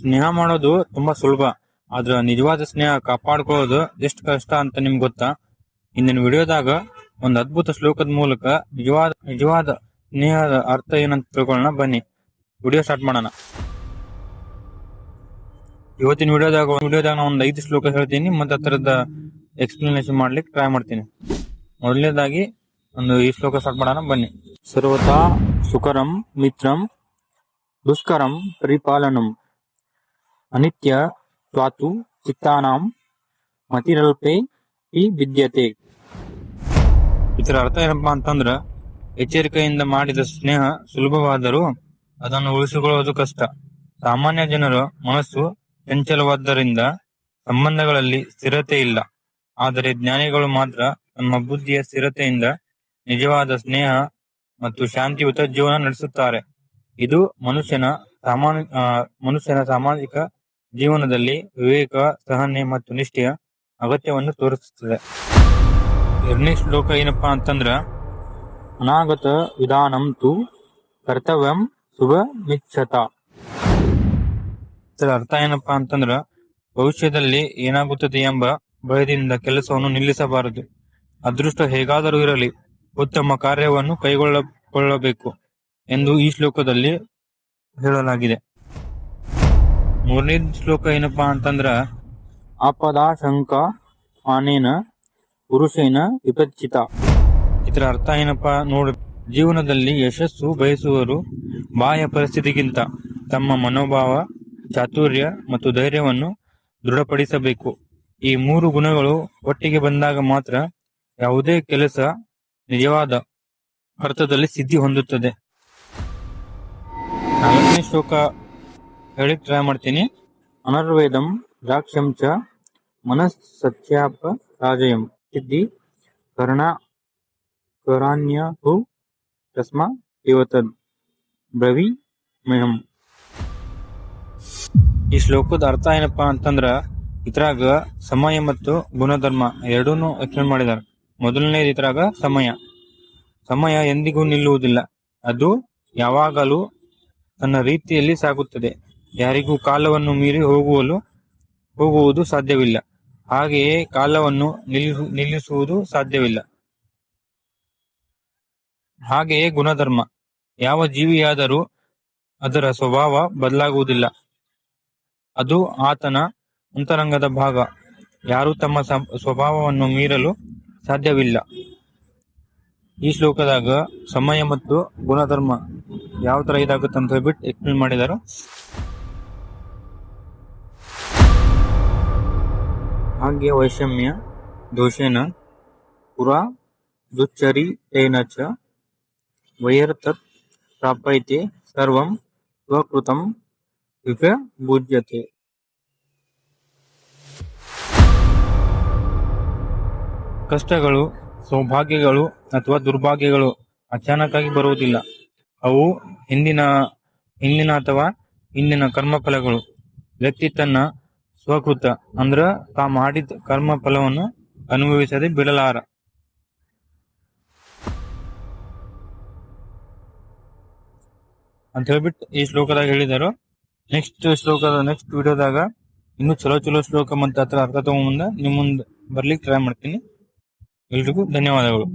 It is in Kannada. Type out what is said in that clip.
ಸ್ನೇಹ ಮಾಡೋದು ತುಂಬಾ ಸುಲಭ, ಆದ್ರ ನಿಜವಾದ ಸ್ನೇಹ ಕಾಪಾಡ್ಕೊಳ್ಳೋದು ಎಷ್ಟು ಕಷ್ಟ ಅಂತ ನಿಮ್ಗೆ ಗೊತ್ತಾ? ಇಂದಿನ ವಿಡಿಯೋದಾಗ ಒಂದು ಅದ್ಭುತ ಶ್ಲೋಕದ ಮೂಲಕ ನಿಜವಾದ ನಿಜವಾದ ಸ್ನೇಹದ ಅರ್ಥ ಏನಂತ ತಿಳ್ಕೊಳ್ಳೋಣ, ಬನ್ನಿ. ವಿಡಿಯೋ ಸ್ಟಾರ್ಟ್ ಮಾಡೋಣ. ಇವತ್ತಿನ ವಿಡಿಯೋದಾಗ ವಿಡಿಯೋದಾಗ ನಾನು ಒಂದು ಐದು ಶ್ಲೋಕ ಹೇಳ್ತೀನಿ, ಮತ್ತೆ ಅದರದ ಎಕ್ಸ್ಪ್ಲನೇಷನ್ ಮಾಡ್ಲಿಕ್ಕೆ ಟ್ರೈ ಮಾಡ್ತೀನಿ. ಮೊದಲನೇದಾಗಿ ಒಂದು ಈ ಶ್ಲೋಕ ಸ್ಟಾರ್ಟ್ ಮಾಡೋಣ, ಬನ್ನಿ. ಸರ್ವತಾ ಸುಕರಂ ಮಿತ್ರಂ ದುಷ್ಕರಂ ಪರಿಪಾಲನಂ. ಅನಿತ್ಯ ತ್ವಾತು ಚಿತ್ತಾನಾಂ ಮತಿರಲ್ಪೆ ಈ ವಿದ್ಯತೆ. ಇದರ ಅರ್ಥ ಏನಪ್ಪಾ ಅಂತಂದ್ರ ಎಚ್ಚರಿಕೆಯಿಂದ ಮಾಡಿದ ಸ್ನೇಹ ಸುಲಭವಾದರೂ ಅದನ್ನು ಉಳಿಸಿಕೊಳ್ಳುವುದು ಕಷ್ಟ. ಸಾಮಾನ್ಯ ಜನರ ಮನಸ್ಸು ಚಂಚಲವಾದ್ದರಿಂದ ಸಂಬಂಧಗಳಲ್ಲಿ ಸ್ಥಿರತೆ ಇಲ್ಲ. ಆದರೆ ಜ್ಞಾನಿಗಳು ಮಾತ್ರ ತಮ್ಮ ಬುದ್ಧಿಯ ಸ್ಥಿರತೆಯಿಂದ ನಿಜವಾದ ಸ್ನೇಹ ಮತ್ತು ಶಾಂತಿಯುತ ಜೀವನ ನಡೆಸುತ್ತಾರೆ. ಇದು ಮನುಷ್ಯನ ಸಾಮಾನ್ಯ ಮನುಷ್ಯನ ಸಾಮಾಜಿಕ ಜೀವನದಲ್ಲಿ ವಿವೇಕ, ಸಹನೆ ಮತ್ತು ನಿಷ್ಠೆಯ ಅಗತ್ಯವನ್ನು ತೋರಿಸುತ್ತದೆ. ಎರಡನೇ ಶ್ಲೋಕ ಏನಪ್ಪಾ ಅಂತಂದ್ರ, ಅನಾಗತ ವಿಧಾನಂ ತು ಕರ್ತವ್ಯಂ ಶುಭ ಮಿಚ್ಚತ ಇದರ ಅರ್ಥ ಏನಪ್ಪಾ ಅಂತಂದ್ರ, ಭವಿಷ್ಯದಲ್ಲಿ ಏನಾಗುತ್ತದೆ ಎಂಬ ಭಯದಿಂದ ಕೆಲಸವನ್ನು ನಿಲ್ಲಿಸಬಾರದು. ಅದೃಷ್ಟ ಹೇಗಾದರೂ ಇರಲಿ, ಉತ್ತಮ ಕಾರ್ಯವನ್ನು ಕೈಗೊಳ್ಳಕೊಳ್ಳಬೇಕು ಎಂದು ಈ ಶ್ಲೋಕದಲ್ಲಿ ಹೇಳಲಾಗಿದೆ. ಮೂರನೇ ಶ್ಲೋಕ ಏನಪ್ಪಾ ಅಂತಂದ್ರ ಆಪದಾಶಂಕ ಆನೇನ ಪುರುಷೇನ ವಿಪಚಿತ ಇದರ ಅರ್ಥ ಏನಪ್ಪಾ ನೋಡ, ಜೀವನದಲ್ಲಿ ಯಶಸ್ಸು ಬಯಸುವವರು ಬಾಹ್ಯ ಪರಿಸ್ಥಿತಿಗಿಂತ ತಮ್ಮ ಮನೋಭಾವ, ಚಾತುರ್ಯ ಮತ್ತು ಧೈರ್ಯವನ್ನು ದೃಢಪಡಿಸಬೇಕು. ಈ ಮೂರು ಗುಣಗಳು ಒಟ್ಟಿಗೆ ಬಂದಾಗ ಮಾತ್ರ ಯಾವುದೇ ಕೆಲಸ ನಿಜವಾದ ಅರ್ಥದಲ್ಲಿ ಸಿದ್ಧಿ ಹೊಂದುತ್ತದೆ. ನಾಲ್ಕನೇ ಶ್ಲೋಕ ಹೇಳಿ ಟ್ರೈ ಮಾಡ್ತೀನಿ. ಅನರ್ವೇದಂ ದ್ರಾಕ್ಷಂ ಚ ಮನಸ್ಸತ್ಯಾಪ ರಾಜಯಂ ಸಿದ್ಧಿ ಕರ್ಣ ಕರಾಣ್ಯಹು ತಸ್ಮ ಇವತದ್ ಬ್ರವಿ ಮೇಹಂ ಈ ಶ್ಲೋಕದ ಅರ್ಥ ಏನಪ್ಪ ಅಂತಂದ್ರ ಇದ್ರಾಗ ಸಮಯ ಮತ್ತು ಗುಣಧರ್ಮ ಎರಡೂನು ಎಕ್ಸ್ಪ್ಲೇನ್ ಮಾಡಿದ್ದಾರೆ ಮೊದಲನೇ ಇದ್ರಾಗ ಸಮಯ. ಸಮಯ ಎಂದಿಗೂ ನಿಲ್ಲುವುದಿಲ್ಲ. ಅದು ಯಾವಾಗಲೂ ತನ್ನ ರೀತಿಯಲ್ಲಿ ಸಾಗುತ್ತದೆ. ಯಾರಿಗೂ ಕಾಲವನ್ನು ಮೀರಿ ಹೋಗುವಲು ಹೋಗುವುದು ಸಾಧ್ಯವಿಲ್ಲ. ಹಾಗೆಯೇ ಕಾಲವನ್ನು ನಿಲ್ಲಿಸು, ನಿಲ್ಲಿಸುವುದು ಸಾಧ್ಯವಿಲ್ಲ. ಹಾಗೆಯೇ ಗುಣಧರ್ಮ. ಯಾವ ಜೀವಿಯಾದರೂ ಅದರ ಸ್ವಭಾವ ಬದಲಾಗುವುದಿಲ್ಲ. ಅದು ಆತನ ಅಂತರಂಗದ ಭಾಗ. ಯಾರು ತಮ್ಮ ಸ್ವಭಾವವನ್ನು ಮೀರಲು ಸಾಧ್ಯವಿಲ್ಲ. ಈ ಶ್ಲೋಕದಾಗ ಸಮಯ ಮತ್ತು ಗುಣಧರ್ಮ ಯಾವ ತರ ಇದಾಗುತ್ತೆ ಅಂತ ಹೇಳ್ಬಿಟ್ಟು ಎಕ್ಸ್ಪ್ಲೇನ್ ಮಾಡಿದಾರೆ. ಭಾಗ್ಯ ವೈಷಮ್ಯ ದೋಷೇನ ಪುರಾ ದುಚ್ಚರಿತೇನ ಚ ವೈರ್ತತ್ ಪ್ರಾಪೈತೆ ಸರ್ವಂ ಸ್ವಕೃತಂ ವಿಭೂಜ್ಯತೆ ಕಷ್ಟಗಳು ಸೌಭಾಗ್ಯಗಳು ಅಥವಾ ದುರ್ಭಾಗ್ಯಗಳು ಅಚಾನಕ್ಕಾಗಿ ಬರುವುದಿಲ್ಲ. ಅವು ಹಿಂದಿನ ಹಿಂದಿನ ಅಥವಾ ಹಿಂದಿನ ಕರ್ಮಫಲಗಳು. ವ್ಯಕ್ತಿ ತನ್ನ ಸ್ವಕೃತ ಅಂದ್ರ ತಾ ಮಾಡಿದ ಕರ್ಮ ಫಲವನ್ನು ಅನುಭವಿಸದೆ ಬಿಡಲಾರ. ಅಂತ ಹೇಳ್ಬಿಟ್ಟು ಈ ಶ್ಲೋಕದಾಗ ಹೇಳಿದಾರು. ನೆಕ್ಸ್ಟ್ ಶ್ಲೋಕದ ನೆಕ್ಸ್ಟ್ ವಿಡಿಯೋದಾಗ ಇನ್ನು ಚಲೋ ಚಲೋ ಶ್ಲೋಕ ಮತ್ತೆ ಹತ್ರ ಅರ್ಥ ತಗೊಂಡ್ ಮುಂದೆ ನಿಮ್ಮ ಮುಂದೆ ಬರ್ಲಿಕ್ಕೆ ಟ್ರೈ ಮಾಡ್ತೀನಿ. ಎಲ್ರಿಗೂ ಧನ್ಯವಾದಗಳು.